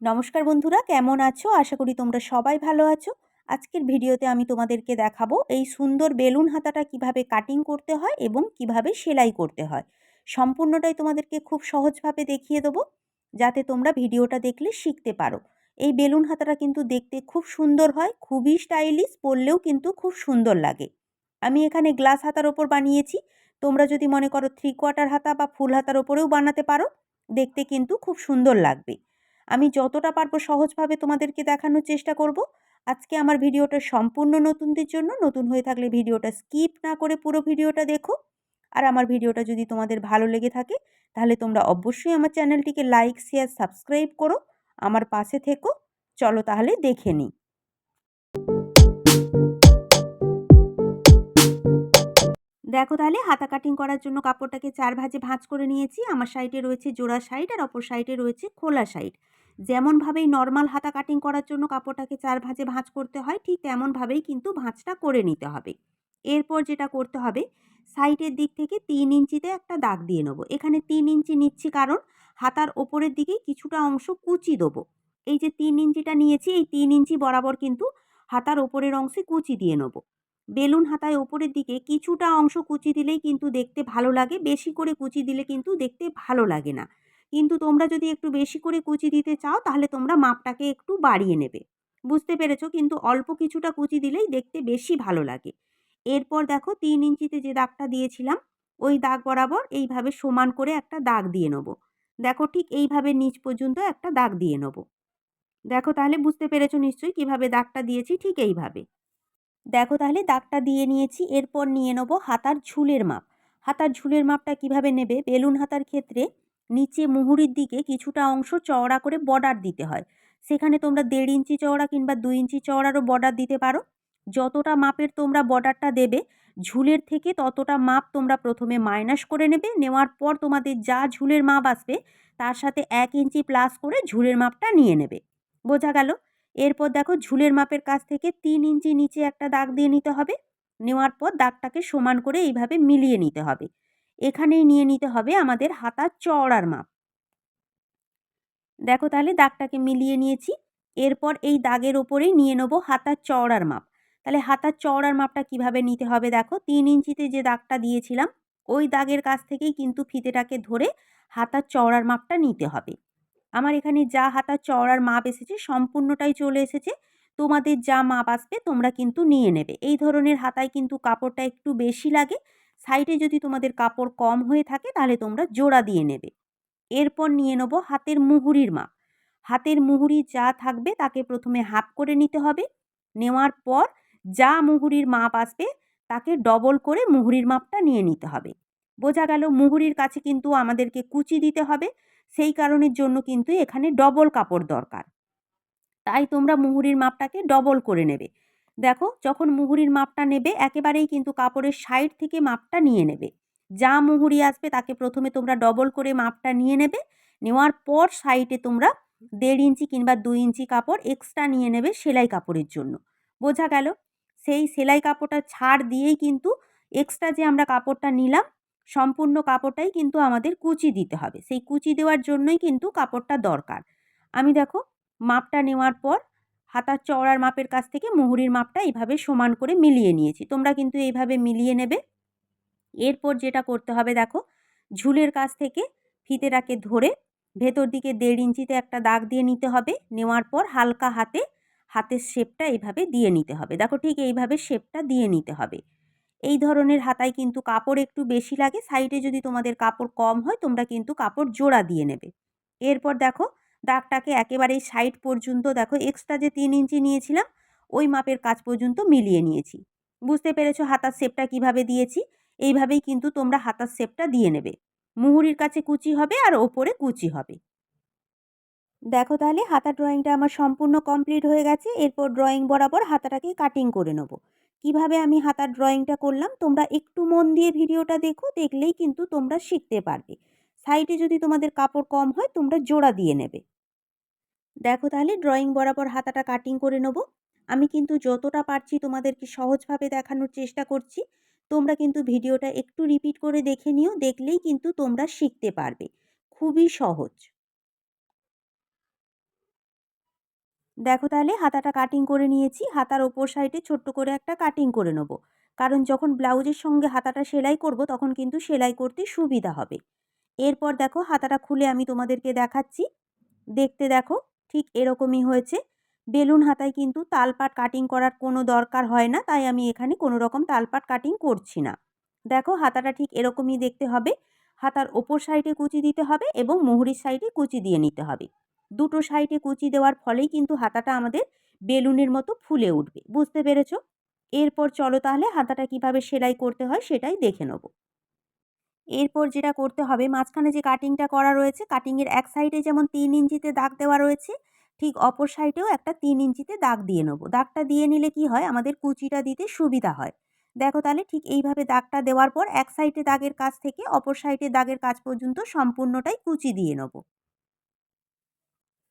নমস্কার বন্ধুরা, কেমন আছো? আশা করি তোমরা সবাই ভালো আছো। আজকের ভিডিওতে আমি তোমাদেরকে দেখাবো এই সুন্দর বেলুন হাতাটা কীভাবে কাটিং করতে হয় এবং কীভাবে সেলাই করতে হয়। সম্পূর্ণটাই তোমাদেরকে খুব সহজভাবে দেখিয়ে দেবো, যাতে তোমরা ভিডিওটা দেখলে শিখতে পারো। এই বেলুন হাতাটা কিন্তু দেখতে খুব সুন্দর হয়, খুবই স্টাইলিশ পরলেও কিন্তু খুব সুন্দর লাগে। আমি এখানে গ্লাস হাতার ওপর বানিয়েছি, তোমরা যদি মনে করো থ্রি কোয়ার্টার হাতা বা ফুল হাতার ওপরেও বানাতে পারো, দেখতে কিন্তু খুব সুন্দর লাগবে। আমি যতটা পারব সহজভাবে তোমাদেরকে দেখানোর চেষ্টা করব। আজকে আমার ভিডিওটা সম্পূর্ণ নতুনদের জন্য। নতুন হয়ে থাকলে ভিডিওটা স্কিপ না করে পুরো ভিডিওটা দেখো। আর আমার ভিডিওটা যদি তোমাদের ভালো লেগে থাকে, তাহলে তোমরা অবশ্যই আমার চ্যানেলটিকে লাইক, শেয়ার, সাবস্ক্রাইব করো। আমার পাশে থেকো। চলো তাহলে দেখে নিই। দেখো তাহলে হাতা কাটিং করার জন্য কাপড়টাকে চার ভাজে ভাঁজ করে নিয়েছি। আমার সাইডে রয়েছে জোড়া সাইড আর অপর সাইডে রয়েছে খোলা সাইড যেমনভাবেই নর্মাল হাতা কাটিং করার জন্য কাপড়টাকে চার ভাঁজে ভাঁজ করতে হয়, ঠিক তেমনভাবেই কিন্তু ভাঁজটা করে নিতে হবে। এরপর যেটা করতে হবে সাইডের দিক থেকে তিন ইঞ্চিতে একটা দাগ দিয়ে নেব। এখানে তিন ইঞ্চি নিচ্ছি কারণ হাতার ওপরের দিকে কিছুটা অংশ কুচি দেবো। এই যে তিন ইঞ্চিটা নিয়েছি, এই তিন ইঞ্চি বরাবর কিন্তু হাতার ওপরের অংশে কুচি দিয়ে নেব। বেলুন হাতায় ওপরের দিকে কিছুটা অংশ কুচি দিলেই কিন্তু দেখতে ভালো লাগে, বেশি করে কুচি দিলে কিন্তু দেখতে ভালো লাগে না। কিন্তু তোমরা যদি একটু বেশি করে কুচি দিতে চাও, তাহলে তোমরা মাপটাকে একটু বাড়িয়ে নেবে। বুঝতে পেরেছ? কিন্তু অল্প কিছুটা কুচি দিলেই দেখতে বেশি ভালো লাগে। এরপর দেখো, তিন ইঞ্চিতে যে দাগটা দিয়েছিলাম, ওই দাগ বরাবর এইভাবে সমান করে একটা দাগ দিয়ে নেব। দেখো, ঠিক এইভাবে নিচ পর্যন্ত একটা দাগ দিয়ে নেব। দেখো, তাহলে বুঝতে পেরেছ নিশ্চয়ই কীভাবে দাগটা দিয়েছি? ঠিক এইভাবে। দেখো, তাহলে দাগটা দিয়ে নিয়েছি, এরপর নিয়ে নেব হাতার ঝুলের মাপ। হাতার ঝুলের মাপটা কীভাবে নেবে? বেলুন হাতার ক্ষেত্রে নিচে মুহুরির দিকে কিছুটা অংশ চওড়া করে বর্ডার দিতে হয়। সেখানে তোমরা দেড় ইঞ্চি চওড়া কিংবা দুই ইঞ্চি চওড়ারও বর্ডার দিতে পারো। যতটা মাপের তোমরা বর্ডারটা দেবে, ঝুলের থেকে ততটা মাপ তোমরা প্রথমে মাইনাস করে নেবে। নেওয়ার পর তোমাদের যা ঝুলের মাপ আসবে, তার সাথে এক ইঞ্চি প্লাস করে ঝুলের মাপটা নিয়ে নেবে। বোঝা গেল? এরপর দেখো ঝুলের মাপের কাছ থেকে তিন ইঞ্চি নিচে একটা দাগ দিয়ে নিতে হবে। নেওয়ার পর দাগটাকে সমান করে এইভাবে মিলিয়ে নিতে হবে। এখানেই নিয়ে নিতে হবে আমাদের হাতার চওড়ার মাপ। দেখো তাহলে দাগটাকে মিলিয়ে নিয়েছি। এরপর এই দাগের ওপরেই নিয়ে নেব হাতার চওড়ার মাপ। তাহলে হাতার চওড়ার মাপটা কীভাবে নিতে হবে দেখো, তিন ইঞ্চিতে যে দাগটা দিয়েছিলাম, ওই দাগের কাছ থেকেই কিন্তু ফিতেটাকে ধরে হাতার চওড়ার মাপটা নিতে হবে। আমার এখানে যা হাতার চওড়ার মাপ এসেছে সম্পূর্ণটাই চলে এসেছে। তোমাদের যা মাপ আসবে তোমরা কিন্তু নিয়ে নেবে। এই ধরনের হাতায় কিন্তু কাপড়টা একটু বেশি লাগে। সাইডে যদি তোমাদের কাপড় কম হয়ে থাকে, তাহলে তোমরা জোড়া দিয়ে নেবে। এরপর নিয়ে নেব হাতের মুহুরির মাপ। হাতের মুহুরি যা থাকবে তাকে প্রথমে হাফ করে নিতে হবে। নেওয়ার পর যা মুহুরির মাপ আসবে, তাকে ডবল করে মুহুরির মাপটা নিয়ে নিতে হবে। বোঝা গেল মুহুরির কাছে কিন্তু আমাদেরকে কুচি দিতে হবে, সেই কারণের জন্য কিন্তু এখানে ডবল কাপড় দরকার। তাই তোমরা মুহুরির মাপটাকে ডবল করে নেবে। দেখো, যখন মুহুরির মাপটা নেবে, একেবারেই কিন্তু কাপড়ের সাইড থেকে মাপটা নিয়ে নেবে। যা মুহুরি আসবে, তাকে প্রথমে তোমরা ডবল করে মাপটা নিয়ে নেবে। নেওয়ার পর সাইডে তোমরা দেড় ইঞ্চি কিংবা দুই ইঞ্চি কাপড় এক্সট্রা নিয়ে নেবে সেলাই কাপড়ের জন্য। বোঝা গেল? সেই সেলাই কাপড়টা ছাড় দিয়েই কিন্তু এক্সট্রা যে আমরা কাপড়টা নিলাম, সম্পূর্ণ কাপড়টাই কিন্তু আমাদের কুচি দিতে হবে। সেই কুচি দেওয়ার জন্যই কিন্তু কাপড়টা দরকার। আমি দেখো, মাপটা নেওয়ার পর হাতার চওড়ার মাপের কাছ থেকে মুহুরির মাপটা এইভাবে সমান করে মিলিয়ে নিয়েছি। তোমরা কিন্তু এইভাবে মিলিয়ে নেবে। এরপর যেটা করতে হবে দেখো, ঝুলের কাছ থেকে ফিতেটাকে ধরে ভেতর দিকে দেড় ইঞ্চিতে একটা দাগ দিয়ে নিতে হবে। নেওয়ার পর হালকা হাতে, হাতের শেপটা এইভাবে দিয়ে নিতে হবে। দেখো ঠিক এইভাবে শেপটা দিয়ে নিতে হবে। এই ধরনের হাতায় কিন্তু কাপড় একটু বেশি লাগে। সাইডে যদি তোমাদের কাপড় কম হয়, তোমরা কিন্তু কাপড় জোড়া দিয়ে নেবে। এরপর দেখো দাগটাকে একেবারেই সাইড পর্যন্ত দেখো এক্সট্রা যে তিন ইঞ্চি নিয়েছিলাম, ওই মাপের কাজ পর্যন্ত মিলিয়ে নিয়েছি। বুঝতে পেরেছ হাতার শেপটা কীভাবে দিয়েছি? এইভাবেই কিন্তু তোমরা হাতার শেপটা দিয়ে নেবে। মুহুরির কাছে কুচি হবে আর ওপরে কুচি হবে। দেখো তাহলে হাতা ড্রয়িংটা আমার সম্পূর্ণ কমপ্লিট হয়ে গেছে, এরপর ড্রয়িং বরাবর হাতাটাকে কাটিং করে নেব। কীভাবে আমি হাতার ড্রয়িংটা করলাম, তোমরা একটু মন দিয়ে ভিডিওটা দেখো, দেখলেই কিন্তু তোমরা শিখতে পারবে। সাইডে যদি তোমাদের কাপড় কম হয়, তোমরা জোড়া দিয়ে নেবে। দেখো তাহলে ড্রয়িং বরাবর হাতাটা কাটিং করে নেব। আমি কিন্তু যতটা পারছি তোমাদেরকে সহজভাবে দেখানোর চেষ্টা করছি। তোমরা কিন্তু ভিডিওটা একটু রিপিট করে দেখে নিও, দেখলেই কিন্তু তোমরা শিখতে পারবে। খুবই সহজ। দেখো তাহলে, হাতাটা কাটিং করে নিয়েছি। হাতার ওপর সাইডে ছোট্ট করে একটা কাটিং করে নেব। কারণ যখন ব্লাউজের সঙ্গে হাতাটা সেলাই করব, তখন কিন্তু সেলাই করতে সুবিধা হবে। এরপর দেখো হাতাটা খুলে আমি তোমাদেরকে দেখাচ্ছি। দেখতে দেখো ঠিক এরকমই হয়েছে। বেলুন হাতায় কিন্তু তালপাট কাটিং করার কোনো দরকার হয় না, তাই আমি এখানে কোনো রকম তালপাট কাটিং করছি না। দেখো হাতাটা ঠিক এরকমই দেখতে হবে। হাতার ওপর সাইডে কুচি দিতে হবে এবং মুহুরির সাইডে কুচি দিয়ে নিতে হবে। দুটো সাইডে কুচি দেওয়ার ফলেই কিন্তু হাতাটা আমাদের বেলুনের মতো ফুলে উঠবে। বুঝতে পেরেছ? এরপর চলো তাহলে হাতাটা কীভাবে সেলাই করতে হয় সেটাই দেখে নেব। এরপর যেটা করতে হবে, মাঝখানে যে কাটিংটা করা রয়েছে কাটিংয়ের এক সাইডে যেমন তিন ইঞ্চিতে দাগ দেওয়া রয়েছে, ঠিক অপর সাইডেও একটা তিন ইঞ্চিতে দাগ দিয়ে নেব। দাগটা দিয়ে নিলে কি হয়? আমাদের কুচিটা দিতে সুবিধা হয়। দেখো তাহলে ঠিক এইভাবে দাগটা দেওয়ার পর এক সাইডে দাগের কাছ থেকে অপর সাইডে দাগের কাজ পর্যন্ত সম্পূর্ণটাই কুচি দিয়ে নেব।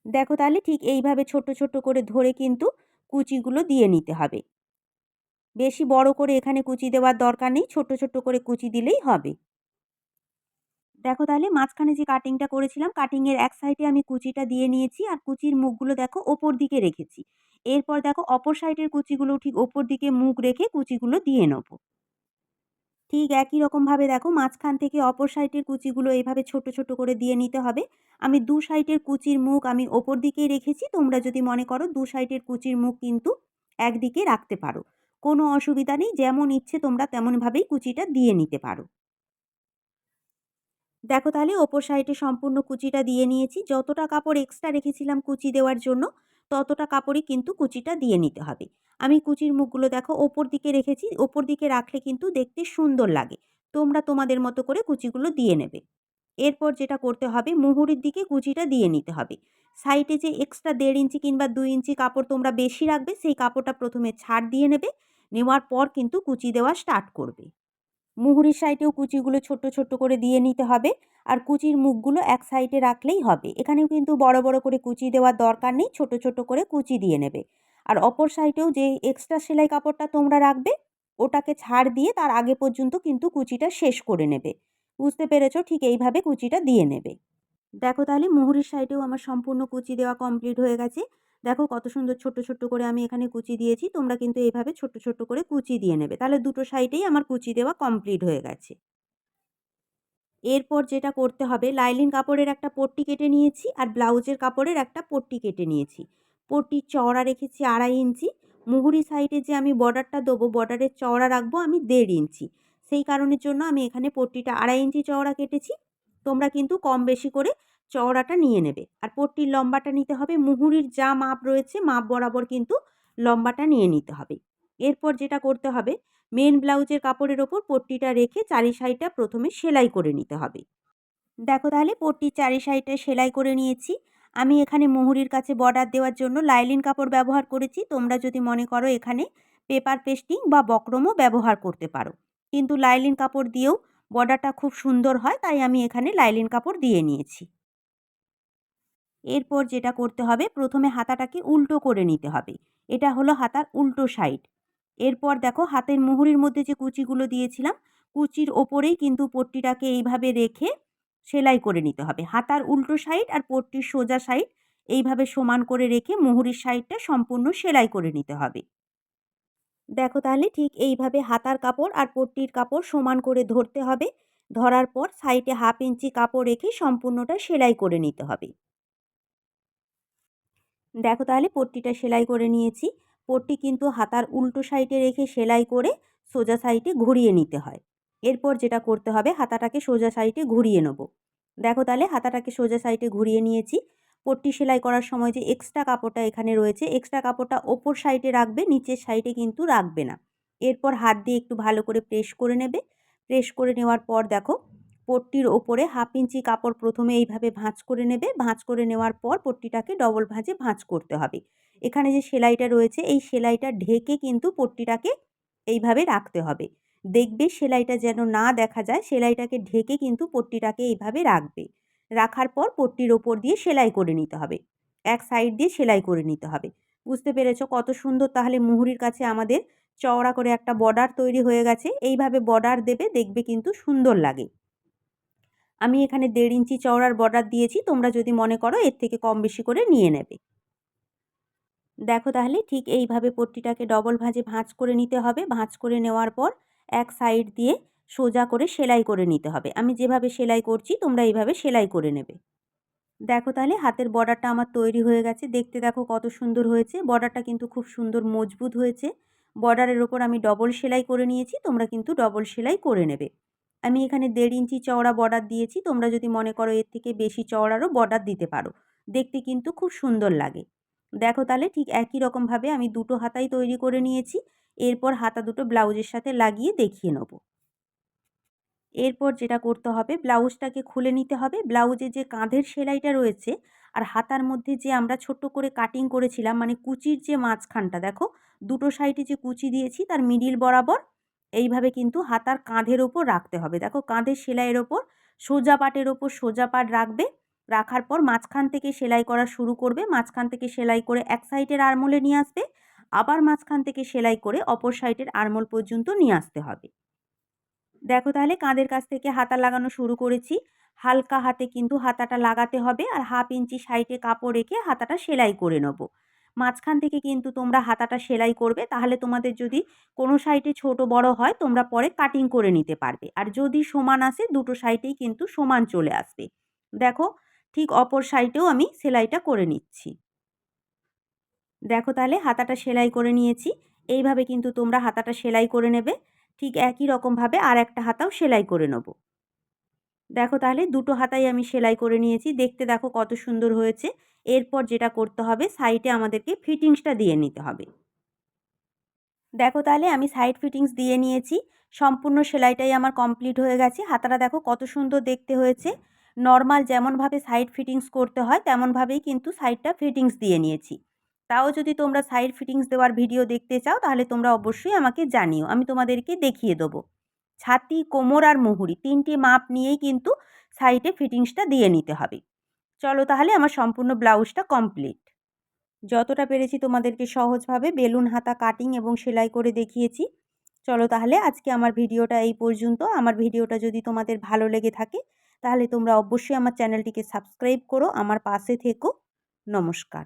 দেখো তাহলে ঠিক এইভাবে ছোট ছোট করে ধরে কিন্তু কুচিগুলো দিয়ে নিতে হবে। বেশি বড় করে এখানে কুচি দেওয়ার দরকার নেই, ছোট ছোট করে কুচি দিলেই হবে। দেখো তাহলে মাঝখানে যে কাটিংটা করেছিলাম কাটিংয়ের এক সাইডে আমি কুচিটা দিয়ে নিয়েছি আর কুচির মুখগুলো দেখো ওপর দিকে রেখেছি। এরপর দেখো অপর সাইডের কুচিগুলো ঠিক ওপর দিকে মুখ রেখে কুচিগুলো দিয়ে নেব। ঠিক একই রকমভাবে দেখো মাঝখান থেকে অপর সাইডের কুচিগুলো এইভাবে ছোট ছোট করে দিয়ে নিতে হবে। আমি দু সাইডের কুচির মুখ আমি ওপর দিকেই রেখেছি, তোমরা যদি মনে করো দু সাইডের কুচির মুখ কিন্তু একদিকে রাখতে পারো। কোনো অসুবিধা নেই, যেমন ইচ্ছে তোমরা তেমনভাবেই কুচিটা দিয়ে নিতে পারো। দেখো তাহলে ওপর সাইডে সম্পূর্ণ কুচিটা দিয়ে নিয়েছি। যতটা কাপড় এক্সট্রা রেখেছিলাম কুচি দেওয়ার জন্য, ততটা কাপড়ই কিন্তু কুচিটা দিয়ে নিতে হবে। আমি কুচির মুখগুলো দেখো ওপর দিকে রেখেছি, ওপর দিকে রাখলে কিন্তু দেখতে সুন্দর লাগে। তোমরা তোমাদের মতো করে কুচিগুলো দিয়ে নেবে। এরপর যেটা করতে হবে, মুহুরির দিকে কুচিটা দিয়ে নিতে হবে। সাইডে যে এক্সট্রা দেড় ইঞ্চি কিংবা দুই ইঞ্চি কাপড় তোমরা বেশি রাখবে, সেই কাপড়টা প্রথমে ছাড় দিয়ে নেবে। নেওয়ার পর কিন্তু কুচি দেওয়া স্টার্ট করবে। মুহুরির সাইডেও কুচিগুলো ছোট ছোট করে দিয়ে নিতে হবে। আর কুচির মুখগুলো এক সাইডে রাখলেই হবে। এখানেও কিন্তু বড় বড় করে কুচি দেওয়ার দরকার নেই, ছোট ছোট করে কুচি দিয়ে নেবে। আর অপর সাইডেও যে এক্সট্রা সেলাই কাপড়টা তোমরা রাখবে, ওটাকে ছাড় দিয়ে তার আগে পর্যন্ত কিন্তু কুচিটা শেষ করে নেবে। বুঝতে পেরেছ? ঠিক এইভাবে কুচিটা দিয়ে নেবে। দেখো তাহলে মুহুরির সাইডেও আমার সম্পূর্ণ কুচি দেওয়া কমপ্লিট হয়ে গেছে। দেখো কত সুন্দর ছোট্ট ছোট করে আমি এখানে কুচি দিয়েছি, তোমরা কিন্তু এইভাবে ছোট্ট ছোট্ট করে কুচি দিয়ে নেবে। তাহলে দুটো সাইডেই আমার কুচি দেওয়া কমপ্লিট হয়ে গেছে। এরপর যেটা করতে হবে, লাইলিন কাপড়ের একটা পট্টি কেটে নিয়েছি আর ব্লাউজের কাপড়ের একটা পট্টি কেটে নিয়েছি। পট্টির চওড়া রেখেছি আড়াই ইঞ্চি, মুহুরি সাইডে যে আমি বর্ডারটা দেবো, বর্ডারের চওড়া রাখব আমি দেড় ইঞ্চি। সেই কারণের জন্য আমি এখানে পট্টিটা আড়াই ইঞ্চি চওড়া কেটেছি। তোমরা কিন্তু কম বেশি করে চওড়াটা নিয়ে নেবে। আর পট্টির লম্বাটা নিতে হবে, মুহুরির যা মাপ রয়েছে, মাপ বরাবর কিন্তু লম্বাটা নিয়ে নিতে হবে। এরপর যেটা করতে হবে মেন ব্লাউজের কাপড়ের ওপর পট্টিটা রেখে চারি সাইডটা প্রথমে সেলাই করে নিতে হবে। দেখো তাহলে, পট্টির চারি সাইডটা সেলাই করে নিয়েছি। আমি এখানে মুহুরির কাছে বর্ডার দেওয়ার জন্য লাইলিন কাপড় ব্যবহার করেছি। তোমরা যদি মনে করো এখানে পেপার পেস্টিং বা বক্রমও ব্যবহার করতে পারো। কিন্তু লাইলিন কাপড় দিয়েও বর্ডারটা খুব সুন্দর হয়, তাই আমি এখানে লাইলিন কাপড় দিয়ে নিয়েছি। এরপর যেটা করতে হবে, প্রথমে হাতাটাকে উল্টো করে নিতে হবে। এটা হলো হাতার উল্টো সাইড। এরপর দেখো হাতের মুহুরির মধ্যে যে কুচিগুলো দিয়েছিলাম, কুচির ওপরেই কিন্তু পট্টিটাকে এইভাবে রেখে সেলাই করে নিতে হবে। হাতার উল্টো সাইড আর পট্টির সোজা সাইড এইভাবে সমান করে রেখে মুহুরির সাইডটা সম্পূর্ণ সেলাই করে নিতে হবে। দেখো তাহলে ঠিক এইভাবে হাতার কাপড় আর পট্টির কাপড় সমান করে ধরতে হবে। ধরার পর সাইডে হাফ ইঞ্চি কাপড় রেখে সম্পূর্ণটা সেলাই করে নিতে হবে। দেখো তাহলে পট্টিটা সেলাই করে নিয়েছি। পট্টি কিন্তু হাতার উল্টো সাইডে রেখে সেলাই করে সোজা সাইডে ঘুরিয়ে নিতে হয়। এরপর যেটা করতে হবে, হাতাটাকে সোজা সাইডে ঘুরিয়ে নেব। দেখো তাহলে হাতাটাকে সোজা সাইডে ঘুরিয়ে নিয়েছি। পট্টি সেলাই করার সময় যে এক্সট্রা কাপড়টা এখানে রয়েছে এক্সট্রা কাপড়টা ওপর সাইডে রাখবে, নিচের সাইডে কিন্তু রাখবে না। এরপর হাত দিয়ে একটু ভালো করে প্রেস করে নেবে। প্রেস করে নেওয়ার পর দেখো পট্টির ওপরে হাফ ইঞ্চি কাপড় প্রথমে এইভাবে ভাঁজ করে নেবে। ভাঁজ করে নেওয়ার পর পট্টিটাকে ডবল ভাঁজে ভাঁজ করতে হবে। এখানে যে সেলাইটা রয়েছে, এই সেলাইটা ঢেকে কিন্তু পট্টিটাকে এইভাবে রাখতে হবে। দেখবে সেলাইটা যেন না দেখা যায়, সেলাইটাকে ঢেকে কিন্তু পট্টিটাকে এইভাবে রাখবে। রাখার পর পট্টির ওপর দিয়ে সেলাই করে নিতে হবে। এক সাইড দিয়ে সেলাই করে নিতে হবে। বুঝতে পেরেছ কত সুন্দর? তাহলে মুহুরির কাছে আমাদের চওড়া করে একটা বর্ডার তৈরি হয়ে গেছে। এইভাবে বর্ডার দেবে, দেখবে কিন্তু সুন্দর লাগে। আমি এখানে দেড় ইঞ্চি চওড়ার বর্ডার দিয়েছি, তোমরা যদি মনে করো এর থেকে কম বেশি করে নিয়ে নেবে। দেখো তাহলে ঠিক এইভাবে পট্টিটাকে ডবল ভাঁজে ভাঁজ করে নিতে হবে। ভাঁজ করে নেওয়ার পর এক সাইড দিয়ে সোজা করে সেলাই করে নিতে হবে। আমি যেভাবে সেলাই করছি, তোমরা এইভাবে সেলাই করে নেবে। দেখো তাহলে হাতের বর্ডারটা আমার তৈরি হয়ে গেছে। দেখতে দেখো কত সুন্দর হয়েছে। বর্ডারটা কিন্তু খুব সুন্দর মজবুত হয়েছে। বর্ডারের ওপর আমি ডবল সেলাই করে নিয়েছি, তোমরা কিন্তু ডবল সেলাই করে নেবে। আমি এখানে দেড় ইঞ্চি চওড়া বর্ডার দিয়েছি। তোমরা যদি মনে করো এর থেকে বেশি চওড়ারও বর্ডার দিতে পারো। দেখতে কিন্তু খুব সুন্দর লাগে। দেখো তাহলে ঠিক একই রকমভাবে আমি দুটো হাতাই তৈরি করে নিয়েছি। এরপর হাতা দুটো ব্লাউজের সাথে লাগিয়ে দেখিয়ে নেব। এরপর যেটা করতে হবে, ব্লাউজটাকে খুলে নিতে হবে। ব্লাউজে যে কাঁধের সেলাইটা রয়েছে আর হাতার মধ্যে যে আমরা ছোট্ট করে কাটিং করেছিলাম মানে কুচির যে মাঝখানটা, দেখো দুটো সাইডে যে কুচি দিয়েছি, তার মিডিল বরাবর এইভাবে কিন্তু হাতার কাঁধের ওপর রাখতে হবে। দেখো কাঁধের সেলাইয়ের ওপর সোজা পাটের ওপর সোজা পাট রাখবে। রাখার পর মাঝখান থেকে সেলাই করা শুরু করবে। মাঝখান থেকে সেলাই করে এক সাইডের আরমোলে নিয়ে আসবে। আবার মাঝখান থেকে সেলাই করে অপর সাইডের আরমোল পর্যন্ত নিয়ে আসতে হবে। দেখো তাহলে কাঁধের কাছ থেকে হাতা লাগানো শুরু করেছি। হালকা হাতে কিন্তু হাতাটা লাগাতে হবে আর হাফ ইঞ্চি সাইডে কাপড় রেখে হাতাটা সেলাই করে নেব। মাঝখান থেকে কিন্তু তোমরা হাতাটা সেলাই করবে। তাহলে তোমাদের যদি কোনো সাইডে ছোট বড় হয়, তোমরা পরে কাটিং করে নিতে পারবে। আর যদি সমান আসে, দুটো সাইডেই কিন্তু সমান চলে আসবে। দেখো, ঠিক অপর সাইডেও আমি সেলাইটা করে নিচ্ছি। দেখো তাহলে হাতাটা সেলাই করে নিয়েছি। এইভাবে কিন্তু তোমরা হাতাটা সেলাই করে নেবে। ঠিক একই রকমভাবে আর একটা হাতাও সেলাই করে নেব। দেখো তাহলে দুটো হাতাই আমি সেলাই করে নিয়েছি। দেখতে দেখো কত সুন্দর হয়েছে। এরপর যেটা করতে হবে সাইডে আমাদেরকে ফিটিংসটা দিয়ে নিতে হবে। দেখো তাহলে আমি সাইড ফিটিংস দিয়ে নিয়েছি, সম্পূর্ণ সেলাইটাই আমার কমপ্লিট হয়ে গেছে। হাতাটা দেখো কত সুন্দর দেখতে হয়েছে। নর্মাল যেমনভাবে সাইড ফিটিংস করতে হয়, তেমনভাবেই কিন্তু সাইডটা ফিটিংস দিয়ে নিয়েছি। তাও যদি তোমরা সাইড ফিটিংস দেওয়ার ভিডিও দেখতে চাও, তাহলে তোমরা অবশ্যই আমাকে জানিও, আমি তোমাদেরকে দেখিয়ে দেবো। ছাতি, কোমর আর মুহুরি, তিনটি মাপ নিয়েই কিন্তু সাইডে ফিটিংসটা দিয়ে নিতে হবে। চলো তাহলে আমার সম্পূর্ণ ব্লাউজটা কমপ্লিট যতটা পেরেছি তোমাদেরকে সহজভাবে বেলুন, হাতা কাটিং এবং সেলাই করে দেখিয়েছি। চলো তাহলে আজকে আমার ভিডিওটা এই পর্যন্ত। আমার ভিডিওটা যদি তোমাদের ভালো লেগে থাকে, তাহলে তোমরা অবশ্যই আমার চ্যানেলটিকে সাবস্ক্রাইব করো। আমার পাশে থেকো। নমস্কার।